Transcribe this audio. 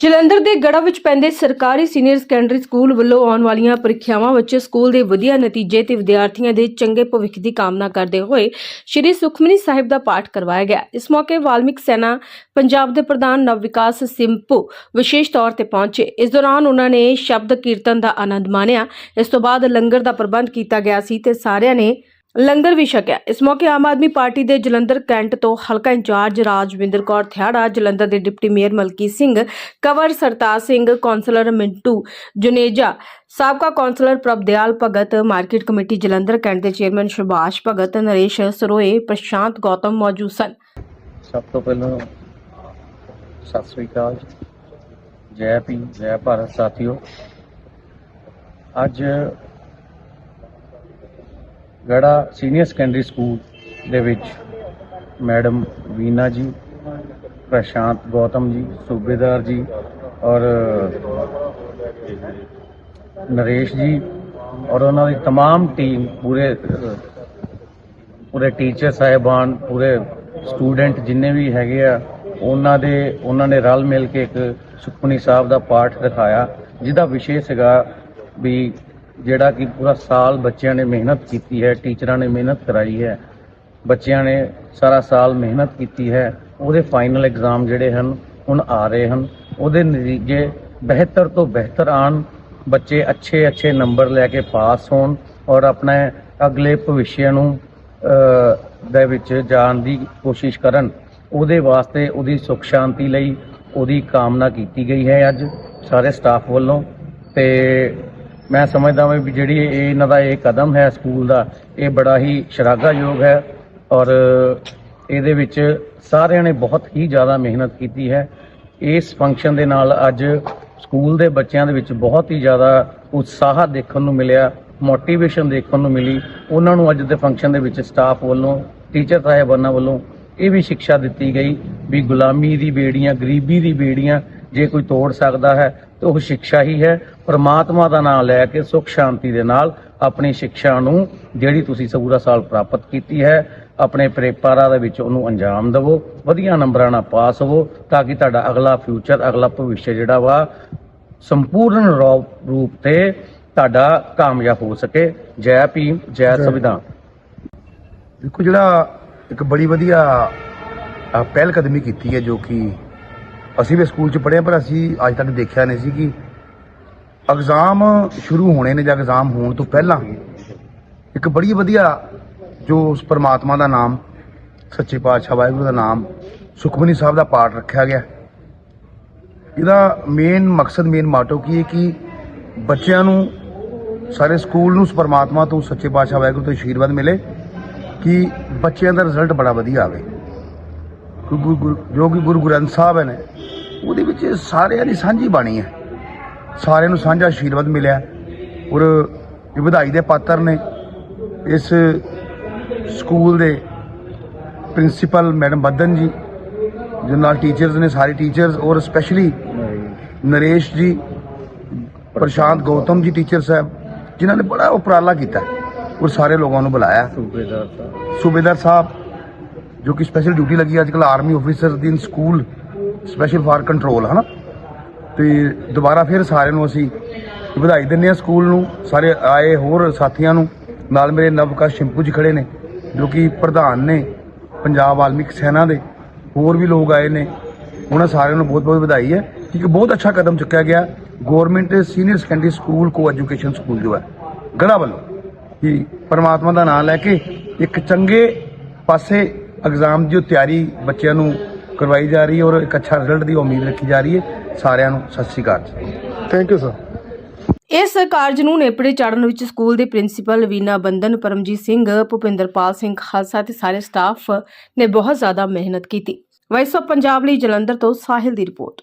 ਜਲੰਧਰ ਦੇ ਗੜਾ ਵਿੱਚ ਪੈਂਦੇ ਸਰਕਾਰੀ ਸੀਨੀਅਰ ਸੈਕੰਡਰੀ ਸਕੂਲ ਵੱਲੋਂ ਆਉਣ ਵਾਲੀਆਂ ਪ੍ਰੀਖਿਆਵਾਂ ਵਿੱਚ ਸਕੂਲ ਦੇ ਵਧੀਆ ਨਤੀਜੇ ਤੇ ਵਿਦਿਆਰਥੀਆਂ ਦੇ ਚੰਗੇ ਭਵਿੱਖ ਦੀ ਕਾਮਨਾ ਕਰਦੇ ਹੋਏ ਸ਼੍ਰੀ ਸੁਖਮਨੀ ਸਾਹਿਬ ਦਾ ਪਾਠ ਕਰਵਾਇਆ ਗਿਆ। ਇਸ ਮੌਕੇ ਵਾਲਮੀਕ ਸੈਨਾ, ਪੰਜਾਬ ਦੇ ਪ੍ਰਧਾਨ ਨਵ ਵਿਕਾਸ ਸਿੰਪੂ ਵਿਸ਼ੇਸ਼ ਤੌਰ ਤੇ ਪਹੁੰਚੇ। ਇਸ ਦੌਰਾਨ ਉਹਨਾਂ ਨੇ ਸ਼ਬਦ ਕੀਰਤਨ ਦਾ ਆਨੰਦ ਮਾਣਿਆ। ਇਸ ਤੋਂ ਬਾਅਦ ਲੰਗਰ ਦਾ ਪ੍ਰਬੰਧ ਕੀਤਾ ਗਿਆ ਸੀ ਤੇ ਸਾਰਿਆਂ ਨੇ ਲੰਗਰ ਵੀ ਛਕਿਆ। ਇਸ ਮੌਕੇ ਆਮ ਆਦਮੀ ਪਾਰਟੀ ਦੇ ਜਲੰਧਰ ਕੈਂਟ ਤੋਂ ਹਲਕਾ ਇੰਚਾਰਜ ਰਾਜਵਿੰਦਰ ਕੌਰ ਥਿਆੜਾ, ਜਲੰਧਰ ਦੇ deputy mayor Malki Singh, Kanwar Sartaj Singh, councillor Mintu Juneja, ਸਾਬਕਾ councillor Prabhdayal Bhagat, market committee Jalandhar Cantt ਦੇ ਚੇਅਰਮੈਨ ਸੁਭਾਸ਼ ਭਗਤ, ਨਰੇਸ਼ ਸਰੋਏ, ਪ੍ਰਸ਼ਾਂਤ ਗੌਤਮ ਮੌਜੂਦ ਸਨ। ਸਭ ਤੋਂ ਪਹਿਲਾਂ ਸਤਿ ਸ੍ਰੀ ਅਕਾਲ। ਜੈ ਭੀਮ ਜੈ ਭਾਰਤ ਸਾਥੀਓ, ਅੱਜ ਗੜਾ ਸੀਨੀਅਰ ਸੈਕੰਡਰੀ ਸਕੂਲ ਦੇ ਵਿੱਚ ਮੈਡਮ ਵੀਨਾ ਜੀ ਪ੍ਰਸ਼ਾਂਤ ਗੌਤਮ ਜੀ ਸੂਬੇਦਾਰ ਜੀ ਔਰ ਨਰੇਸ਼ ਜੀ ਔਰ ਉਹਨਾਂ ਦੀ तमाम ਟੀਮ ਪੂਰੇ ਅਹ, ਪੂਰੇ ਟੀਚਰ ਸਾਹਿਬਾਨ ਪੂਰੇ ਸਟੂਡੈਂਟ ਜਿੰਨੇ ਵੀ ਹੈਗੇ ਆ ਉਹਨਾਂ ਦੇ ਉਹਨਾਂ ਨੇ ਰਲ ਮਿਲ ਕੇ ਇੱਕ ਸੁਖਮਨੀ ਸਾਹਿਬ ਦਾ ਪਾਠ ਦਿਖਾਇਆ ਜਿਹਦਾ ਵਿਸ਼ੇ ਸੀਗਾ ਵੀ ਜਿਹੜਾ ਕਿ ਪੂਰਾ ਸਾਲ ਬੱਚਿਆਂ ਨੇ ਮਿਹਨਤ ਕੀਤੀ ਹੈ, ਟੀਚਰਾਂ ਨੇ ਮਿਹਨਤ ਕਰਾਈ ਹੈ, ਬੱਚਿਆਂ ਨੇ ਸਾਰਾ ਸਾਲ ਮਿਹਨਤ ਕੀਤੀ ਹੈ, ਉਹਦੇ ਫਾਈਨਲ ਐਗਜ਼ਾਮ ਜਿਹੜੇ ਹਨ, ਹੁਣ ਆ ਰਹੇ ਹਨ, ਉਹਦੇ ਨਤੀਜੇ ਬਿਹਤਰ ਤੋਂ ਬਿਹਤਰ ਆਣ ਬੱਚੇ ਅੱਛੇ ਅੱਛੇ ਨੰਬਰ ਲੈ ਕੇ ਪਾਸ ਹੋਣ ਔਰ ਆਪਣੇ ਅਗਲੇ ਭਵਿੱਖ ਨੂੰ ਦੇ ਵਿੱਚ ਜਾਣ ਦੀ ਕੋਸ਼ਿਸ਼ ਕਰਨ, ਉਹਦੇ ਵਾਸਤੇ ਉਹਦੀ ਸੁਖ ਸ਼ਾਂਤੀ ਲਈ ਉਹਦੀ ਕਾਮਨਾ ਕੀਤੀ ਗਈ ਹੈ ਅੱਜ ਸਾਰੇ ਸਟਾਫ ਵੱਲੋਂ ਤੇ ਮੈਂ ਸਮਝਦਾ ਹਾਂ ਵੀ ਜਿਹੜੀ ਇਹ ਇਹਨਾਂ ਦਾ ਇਹ ਕਦਮ ਹੈ ਸਕੂਲ ਦਾ, ਇਹ ਬੜਾ ਹੀ ਸ਼ਲਾਘਾਯੋਗ ਹੈ ਔਰ ਇਹਦੇ ਵਿੱਚ ਸਾਰਿਆਂ ਨੇ ਬਹੁਤ ਹੀ ਜ਼ਿਆਦਾ ਮਿਹਨਤ ਕੀਤੀ ਹੈ। ਇਸ ਫੰਕਸ਼ਨ ਦੇ ਨਾਲ ਅੱਜ ਸਕੂਲ ਦੇ ਬੱਚਿਆਂ ਦੇ ਵਿੱਚ ਬਹੁਤ ਹੀ ਜ਼ਿਆਦਾ ਉਤਸ਼ਾਹ ਦੇਖਣ ਨੂੰ ਮਿਲਿਆ ਮੋਟੀਵੇਸ਼ਨ ਦੇਖਣ ਨੂੰ ਮਿਲੀ। ਉਹਨਾਂ ਨੂੰ ਅੱਜ ਦੇ ਫੰਕਸ਼ਨ ਦੇ ਵਿੱਚ ਸਟਾਫ ਵੱਲੋਂ ਟੀਚਰ ਸਾਹਿਬਾਨਾਂ ਵੱਲੋਂ ਇਹ ਵੀ ਸਿੱਖਿਆ ਦਿੱਤੀ ਗਈ ਵੀ ਗੁਲਾਮੀ ਦੀ ਬੇੜੀਆਂ, ਗਰੀਬੀ ਦੀ ਬੇੜੀਆਂ ਜੇ ਕੋਈ ਤੋੜ ਸਕਦਾ ਹੈ ਤਾਂ ਉਹ ਸਿੱਖਿਆ ਹੀ ਹੈ। ਪ੍ਰਮਾਤਮਾ ਦਾ ਨਾਮ ਲੈ ਕੇ ਸੁਖ ਸ਼ਾਂਤੀ ਦੇ ਨਾਲ ਆਪਣੀ ਸਿੱਖਿਆ ਨੂੰ ਜਿਹੜੀ ਤੁਸੀਂ ਪੂਰਾ ਸਾਲ ਪ੍ਰਾਪਤ ਕੀਤੀ ਹੈ ਆਪਣੇ ਪੇਪਰਾਂ ਦੇ ਵਿੱਚ ਉਹਨੂੰ ਅੰਜਾਮ ਦਿਵੋ ਵਧੀਆ ਨੰਬਰਾਂ ਨਾਲ ਪਾਸ ਹੋਵੋ ਤਾਂ ਕਿ ਤੁਹਾਡਾ ਅਗਲਾ ਫਿਊਚਰ ਅਗਲਾ ਭਵਿੱਖ ਜਿਹੜਾ ਵਾ ਸੰਪੂਰਨ ਰੂਪ ਤੇ ਤੁਹਾਡਾ ਕਾਮਯਾਬ ਹੋ ਸਕੇ। ਜੈ ਭੀਮ ਜੈ ਸੰਵਿਧਾਨ। ਦੇਖੋ ਜਿਹੜਾ ਇੱਕ ਬੜੀ ਵਧੀਆ ਪਹਿਲ ਕਦਮੀ ਕੀਤੀ ਹੈ ਜੋ ਕਿ ਅਸੀਂ ਵੀ ਸਕੂਲ ਚ ਪੜ੍ਹੇ ਪਰ ਅਸੀਂ ਅੱਜ ਤੱਕ ਦੇਖਿਆ ਨਹੀਂ ਸੀ ਕਿ ਐਗਜ਼ਾਮ ਸ਼ੁਰੂ ਹੋਣੇ ਨੇ ਜਾਂ ਐਗਜ਼ਾਮ ਹੋਣ ਤੋਂ ਪਹਿਲਾਂ ਇੱਕ ਬੜੀ ਵਧੀਆ ਜੋ ਉਸ ਪਰਮਾਤਮਾ ਦਾ ਨਾਮ, ਸੱਚੇ ਪਾਤਸ਼ਾਹ ਵਾਹਿਗੁਰੂ ਦਾ ਨਾਮ, ਸੁਖਮਨੀ ਸਾਹਿਬ ਦਾ ਪਾਠ ਰੱਖਿਆ ਗਿਆ। ਇਹਦਾ ਮੇਨ ਮਕਸਦ ਮੇਨ ਮਾਟੋ ਕੀ ਹੈ ਕਿ ਬੱਚਿਆਂ ਨੂੰ, ਸਾਰੇ ਸਕੂਲ ਨੂੰ ਉਸ ਪਰਮਾਤਮਾ ਤੋਂ, ਸੱਚੇ ਪਾਤਸ਼ਾਹ ਵਾਹਿਗੁਰੂ ਤੋਂ ਆਸ਼ੀਰਵਾਦ ਮਿਲੇ ਕਿ ਬੱਚਿਆਂ ਦਾ ਰਿਜ਼ਲਟ ਬੜਾ ਵਧੀਆ ਆਵੇ। ਜੋ ਕਿ ਗੁਰੂ ਗ੍ਰੰਥ ਸਾਹਿਬ ਨੇ ਉਹਦੇ ਵਿੱਚ ਸਾਰਿਆਂ ਦੀ ਸਾਂਝੀ ਬਾਣੀ ਹੈ। ਸਾਰਿਆਂ ਨੂੰ ਸਾਂਝਾ ਆਸ਼ੀਰਵਾਦ ਮਿਲਿਆ। ਔਰ ਇਹ ਵਧਾਈ ਦੇ ਪਾਤਰ ਨੇ ਇਸ ਸਕੂਲ ਦੇ ਪ੍ਰਿੰਸੀਪਲ ਮੈਡਮ ਬੱਦਨ ਜੀ ਜੋ ਨਾਲ ਟੀਚਰਸ ਨੇ ਸਾਰੇ ਟੀਚਰਸ ਔਰ ਸਪੈਸ਼ਲੀ ਨਰੇਸ਼ ਜੀ ਪ੍ਰਸ਼ਾਂਤ ਗੌਤਮ ਜੀ ਟੀਚਰ ਸਾਹਿਬ ਜਿਨ੍ਹਾਂ ਨੇ ਬੜਾ ਉਪਰਾਲਾ ਕੀਤਾ ਔਰ ਸਾਰੇ ਲੋਕਾਂ ਨੂੰ ਬੁਲਾਇਆ। ਸੂਬੇਦਾਰ ਸਾਹਿਬ। ਸੂਬੇਦਾਰ ਸਾਹਿਬ ਜੋ ਕਿ ਸਪੈਸ਼ਲ ਡਿਊਟੀ ਲੱਗੀ ਅੱਜ ਕੱਲ army officer the in school special for control ਹਨਾ? ਤੇ ਦੁਬਾਰਾ ਫਿਰ ਸਾਰਿਆਂ ਨੂੰ ਅਸੀਂ ਵਧਾਈ ਦਿੰਦੇ ਹਾਂ ਸਕੂਲ ਨੂੰ। ਸਾਰੇ ਆਏ ਹੋਰ ਸਾਥੀਆਂ ਨੂੰ। ਨਾਲ ਮੇਰੇ ਨਵਕਾਸ਼ ਸ਼ਿੰਪੂ ਜੀ ਖੜੇ ਨੇ, ਜੋ ਕਿ ਪ੍ਰਧਾਨ ਨੇ ਪੰਜਾਬ ਵਾਲਮੀਕ ਸੈਨਾ ਦੇ। ਹੋਰ ਵੀ ਲੋਕ ਆਏ ਨੇ। ਉਹਨਾਂ ਸਾਰਿਆਂ ਨੂੰ ਬਹੁਤ ਬਹੁਤ ਵਧਾਈ ਹੈ। ਕਿ ਇੱਕ ਬਹੁਤ ਅੱਛਾ ਕਦਮ ਚੁੱਕਿਆ ਗਿਆ। Government senior secondary school co education school ਜੋ ਹੈ ਗੜਾ ਵੱਲੋਂ। ਕਿ ਪਰਮਾਤਮਾ ਦਾ ਨਾਮ ਲੈ ਕੇ ਇੱਕ ਚੰਗੇ ਪਾਸੇ ਐਗਜ਼ਾਮ ਦੀ ਜੋ ਤਿਆਰੀ ਬੱਚਿਆਂ ਨੂੰ ਕਰਵਾਈ ਜਾ ਰਹੀ ਹੈ ਔਰ ਇੱਕ ਅੱਛਾ ਰਿਜ਼ਲਟ ਦੀ ਉਮੀਦ ਰੱਖੀ ਜਾ ਰਹੀ ਹੈ। ਸਾਰਿਆਂ ਨੂੰ ਸਤਿ ਸ਼੍ਰੀ ਅਕਾਲ ਜੀ। ਥੈਂਕ ਯੂ ਸਰ ਇਸ ਕਾਰਜ ਨੂੰ ਨੇਪਰੇ ਚਾੜਨ ਵਿੱਚ ਸਕੂਲ ਦੇ ਪ੍ਰਿੰਸੀਪਲ ਵੀਨਾ ਬੰਦਨ ਪਰਮਜੀਤ ਸਿੰਘ ਭੁਪਿੰਦਰਪਾਲ ਸਿੰਘ ਖਾਲਸਾ ਤੇ ਸਾਰੇ ਸਟਾਫ ਨੇ ਬਹੁਤ ਜ਼ਿਆਦਾ ਮਿਹਨਤ ਕੀਤੀ। ਵਾਇਸ ਆਫ ਪੰਜਾਬ ਲਈ ਜਲੰਧਰ ਤੋਂ ਸਾਹਿਲ ਦੀ ਰਿਪੋਰਟ।